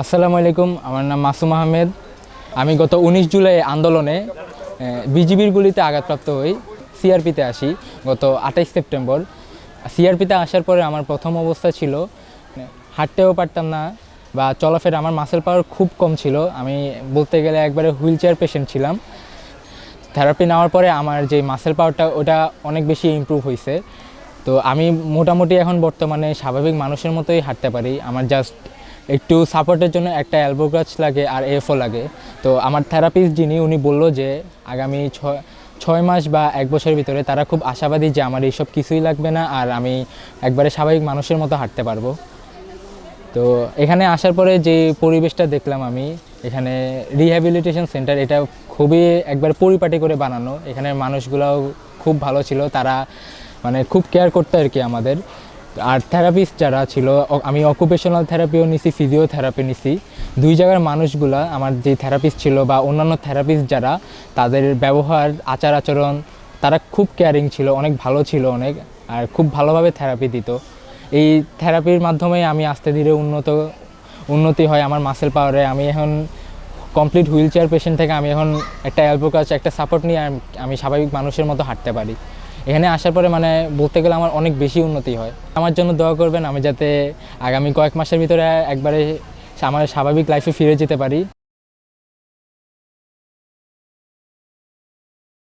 আসসালামু আলাইকুম, আমার নাম মাসুম আহমেদ। আমি গত উনিশ জুলাই আন্দোলনে বিজিবির গুলিতে আঘাতপ্রাপ্ত হই, সিআরপিতে আসি গত আঠাইশ সেপ্টেম্বর। সিআরপিতে আসার পরে আমার প্রথম অবস্থা ছিল হাঁটতেও পারতাম না বা চলাফেরা, আমার মাসেল পাওয়ার খুব কম ছিল। আমি বলতে গেলে একবারে হুইল চেয়ার পেশেন্ট ছিলাম। থেরাপি নেওয়ার পরে আমার যে মাসেল পাওয়ারটা ওটা অনেক বেশি ইমপ্রুভ হয়েছে তো আমি মোটামুটি এখন বর্তমানে স্বাভাবিক মানুষের মতোই হাঁটতে পারি। আমার জাস্ট একটু সাপোর্টের জন্য একটা অ্যালবো গাছ লাগে আর এফও লাগে। তো আমার থেরাপিস্ট যিনি, উনি বলল যে আগামী ছয় ছয় মাস বা এক বছরের ভিতরে তারা খুব আশাবাদী যে আমার এইসব কিছুই লাগবে না আর আমি একবারে স্বাভাবিক মানুষের মতো হাঁটতে পারব। তো এখানে আসার পরে যে পরিবেশটা দেখলাম আমি, এখানে রিহ্যাবিলিটেশন সেন্টার এটা খুবই একবার পরিপাটি করে বানানো। এখানে মানুষগুলোও খুব ভালো ছিল, তারা মানে খুব কেয়ার করতো আর কি আমাদের। আর থেরাপিস্ট যারা ছিল আমি অকুপেশনাল থেরাপিও নিছি ফিজিওথেরাপি নিছি। দুই জায়গার মানুষগুলা, আমার যে থেরাপিস্ট ছিল বা অন্যান্য থেরাপিস্ট যারা, তাদের ব্যবহার, আচার আচরণ, তারা খুব কেয়ারিং ছিল, অনেক ভালো ছিল অনেক, আর খুব ভালোভাবে থেরাপি দিত। এই থেরাপির মাধ্যমে আমি আস্তে ধীরে উন্নত, উন্নতি হয় আমার মাসেল পাওয়ারে আমি এখন কমপ্লিট হুইল চেয়ার পেশেন্ট থেকে আমি এখন একটা অ্যালবো কাজ একটা সাপোর্ট নিয়ে আমি স্বাভাবিক মানুষের মতো হাঁটতে পারি। এখানে আসার পরে মানে বলতে গেলে আমার অনেক বেশি উন্নতি হয়। আমার জন্য দোয়া করবেন, আমি যাতে আগামী কয়েক মাসের ভিতরে একবারে আমার স্বাভাবিক লাইফে ফিরে যেতে পারি।